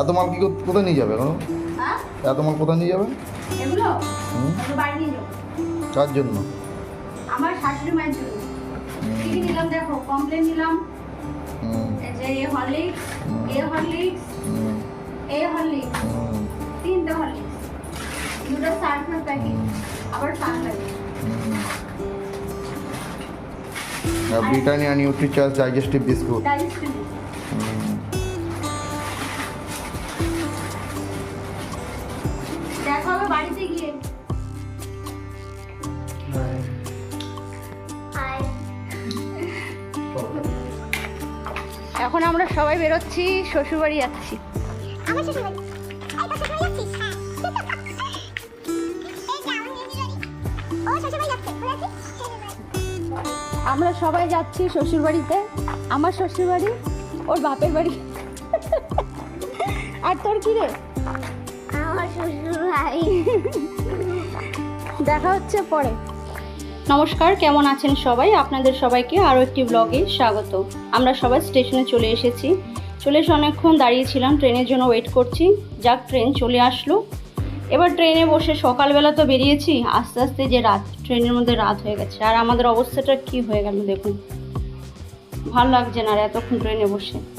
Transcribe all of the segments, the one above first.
এত মাল কি কোথায় নিয়ে যাবে এখন? হ্যাঁ? এত মাল কোথায় নিয়ে যাবে? কার জন্য? আমার শাশুড়ি মায়ের জন্য। কি নিলাম দেখো কমপ্লেন নিলাম। এই যে এ হরলিক্স এ হরলিক্স হুম। এ হরলিক্স হুম। তিনটে হরলিক্স দুটো সার্ফের প্যাকেট আবার Sunlight Britannia Nutricharge digestive biscuit. Digestive বাড়িতে গিয়ে। এখন আমরা সবাই বেরোচ্ছি শ্বশুরবাড়ি যাচ্ছি। আমার শ্বশুরবাড়ি। হ্যাঁ। আমরা সবাই যাচ্ছি শ্বশুরবাড়িতে। আমার শ্বশুরবাড়ি ওর বাপের বাড়ি। আর তোর কি রে? আমার দেখা হচ্ছে পরে। নমস্কার কেমন আছেন সবাই? আপনাদের সবাইকে আরও একটি ব্লগে স্বাগত। আমরা সবাই স্টেশনে চলে এসেছি। চলে এসে অনেকক্ষণ দাঁড়িয়েছিলাম ট্রেনের জন্য ওয়েট করছি। যাক ট্রেন চলে আসলো। এবার ট্রেনে বসে সকালবেলা তো বেরিয়েছি। আস্তে আস্তে যে রাত ট্রেনের মধ্যে রাত হয়ে গেছে। আর আমাদের অবস্থাটা কি হয়ে গেল দেখুন। ভালো লাগছে না আর এতক্ষণ ট্রেনে বসে।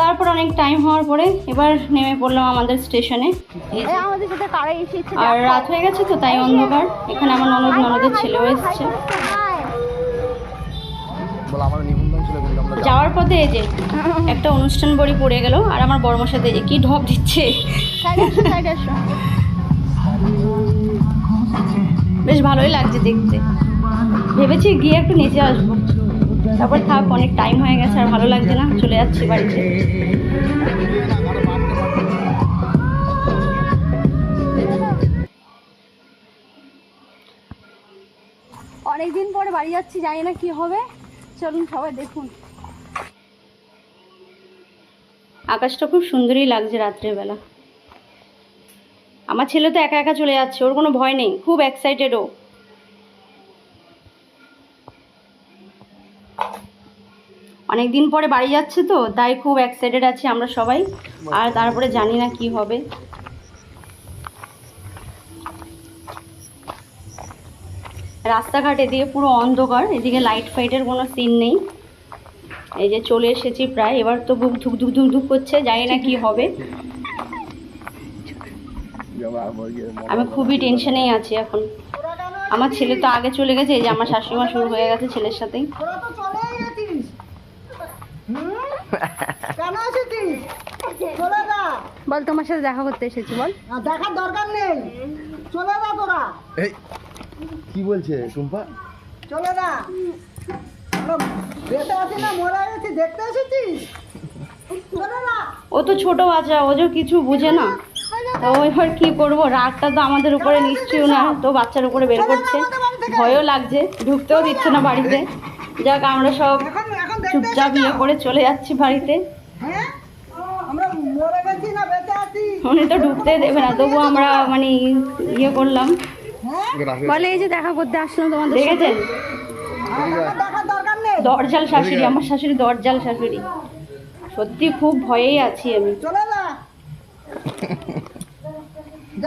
তারপর অনেক টাইম হওয়ার পরে এবার নেমে পড়লাম আমাদের স্টেশনে এই আমাদের সাথে কারা এসেছে আর রাত হয়ে গেছে তো তাই অন্ধকার। এখানে আমার ননদ ননদের ছেলেও এসছে। বলে আমার নিবন্ধন ছিল কিন্তু আমরা যাওয়ার পথে এই যে একটা অনুষ্ঠান বড়ি পড়ে গেল আর আমার বড়মার সাথে যে কি ঢপ দিচ্ছে। বেশ ভালোই লাগছে দেখতে। ভেবেছি গিয়ে একটু নিচে আসব। তারপর থাক অনেক টাইম হয়ে গেছে আর ভালো লাগছে না চলে যাচ্ছি বাড়িতে। অনেকদিন পরে বাড়ি যাচ্ছি জানি না কি হবে। চলুন সবাই দেখুন। আকাশটা খুব সুন্দরই লাগছে রাত্রের বেলা আমার ছেলে তো একা একা চলে যাচ্ছে ওর কোনো ভয় নেই খুব এক্সাইটেড ও। অনেক দিন পরে বাড়ি যাচ্ছে তো, তাই খুব এক্সাইটেড আছি আমরা সবাই। আর তারপরে জানি না কি হবে। রাস্তাঘাট এদিকে পুরো অন্ধকার, এদিকে লাইট ফাইটের কোনো সিন নেই। এই যে চলে এসেছি প্রায়, এবার তো বুক ধুক ধুক ধুক ধুক করছে, জানি না কি হবে। আমি খুবই টেনশনেই আছি এখন। আমার ছেলে তো আগে চলে গেছে, এই যে আমার শাশুড়িমা শুরু হয়ে গেছে ছেলের সাথেই তোরা তো চলে গেছিস হুম? কেন এসেছিস চলে যা বল তোমার সাথে দেখা করতে এসেছি বল। আর দেখার দরকার নেই। চলে যা তোরা। এই কি বলছে টুম্পা? চলে যা। বেঁচে আছি না মরে গেছি দেখতে এসেছিস? চলে যা। ও তো ছোট বাচ্চা ও যে কিছু বুঝে না। তো এবার কি করব? রাগটা তো আমাদের উপরে নিশ্চয়ই না তো বাচ্চার উপরে বের করছে। ভয়ও লাগছে ঢুকতেও দিচ্ছে না বাড়িতে। যাক আমরা সব চুপচাপ ইয়ে করে চলে যাচ্ছি বাড়িতে। হ্যাঁ? উনি তো ঢুকতে দেবে না তবু আমরা মানে ইয়ে করলাম। হ্যাঁ? বলে এই যে দেখা করতে আসলাম তোমাদের দেখেছেন? দরজাল শাশুড়ি আমার শাশুড়ি দরজাল শাশুড়ি। সত্যি খুব ভয়েই আছি আমি।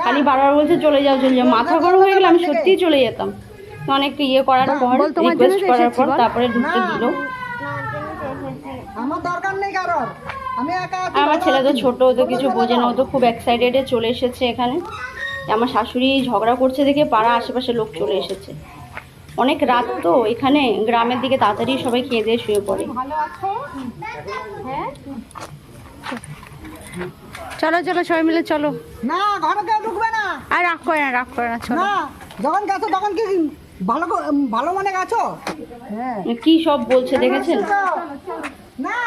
খালি বারবার বলছে চলে যাও চলে যাও। মাথা গরম হয়ে গেলে আমি সত্যিই চলে যেতাম। অনেক ইয়ে করার পর রিকোয়েস্ট করার পর তারপরে ঢুকতে। দিল। আমার দরকার নেই কারোর। আমি একা আমার ছেলে তো। ছোট ও তো কিছু বোঝে না ও তো খুব এক্সাইটেডে চলে এসেছে এখানে। আমার শাশুড়ি ঝগড়া করছে দেখে পাড়া আশেপাশে লোক চলে এসেছে। অনেক রাত তো এখানে গ্রামের দিকে তাড়াতাড়ি সবাই খেয়ে দিয়ে শুয়ে পড়ে। হ্যাঁ? চলো চলো সবাই মিলে চলো। না ঘরে কেউ ঢুকবে না। আর রাগ করে না রাগ করে না চলো। না যখন গেছো তখন কি ভালো ভালো মানে গেছো? হ্যাঁ। কি সব বলছে দেখেছেন? না।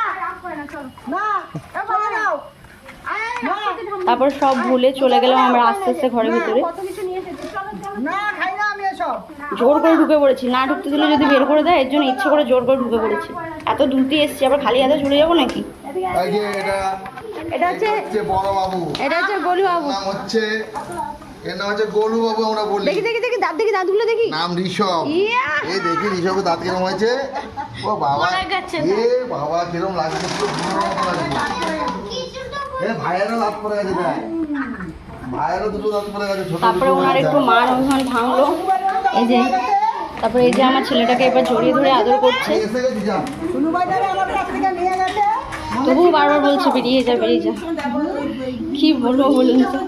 না চলে যাও না। তারপর সব ভুলে চলে গেলাম আমরা আস্তে আস্তে ঘরের ভিতরে। না খাই না আমি এসব। জোর করে ঢুকে পড়েছি। না ঢুকতে দিলে যদি বের করে দেয় এর জন্য ইচ্ছে করে জোর করে ঢুকে পড়েছি। এত দূরতে এসছি আবার খালি হাতে চলে যাব নাকি? এটা এটা হচ্ছে হচ্ছে বড় বাবু এটা হচ্ছে গোলু বাবু হচ্ছে এর নাম হচ্ছে গোলু বাবু আমরা বলি। দেখি দেখি দেখি দাঁত দেখি দাঁতগুলো দেখি। নাম ঋষভ। এই দেখি ঋষভের দাঁত কিরম হয়েছে? ও বাবা। এ বাবা কিরম লাগছে পুরো এ ভাইয়েরও দাঁত পড়ে গেছে ভাইয়েরও দুটো দাঁত পড়ে গেছে তারপরে ওনার একটু মান অভিমান ভাঙলো। এই যে তারপরে এই যে আমার ছেলেটাকে এবার জড়িয়ে ধরে আদর করছে। তবুও বারবার বলছে বেরিয়ে যা বেরিয়ে যা। কি বলব বলুন তো?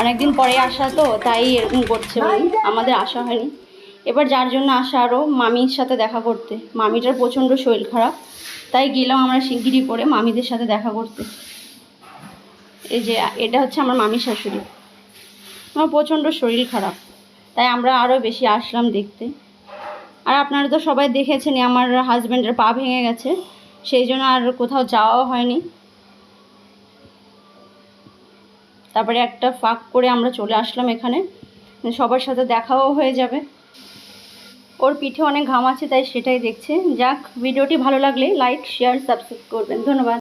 অনেকদিন পরে আসা তো, তাই এরকম করছে বলে আমাদের আসা হয়নি। এবার যার জন্য আসা আরও মামির সাথে দেখা করতে। মামিটার প্রচণ্ড শরীর খারাপ, তাই গেলাম আমরা শিগগিরি করে মামিদের সাথে দেখা করতে। এই যে, এটা হচ্ছে আমার মামির শাশুড়ি। আমার প্রচণ্ড শরীর খারাপ, তাই আমরা আরও বেশি আসলাম দেখতে। আর আপনারা তো সবাই দেখেছেনই, আমার হাজব্যান্ডের পা ভেঙে গেছে, সেই জন্য আর কোথাও যাওয়াও হয়নি। তারপরে একটা ফাঁক করে আমরা চলে আসলাম এখানে। সবার সাথে দেখাও হয়ে যাবে। ওর পিঠে অনেক ঘাম আছে, তাই সেটাই দেখছে। যাক, ভিডিওটি ভালো লাগলে লাইক শেয়ার সাবস্ক্রাইব করবেন। ধন্যবাদ।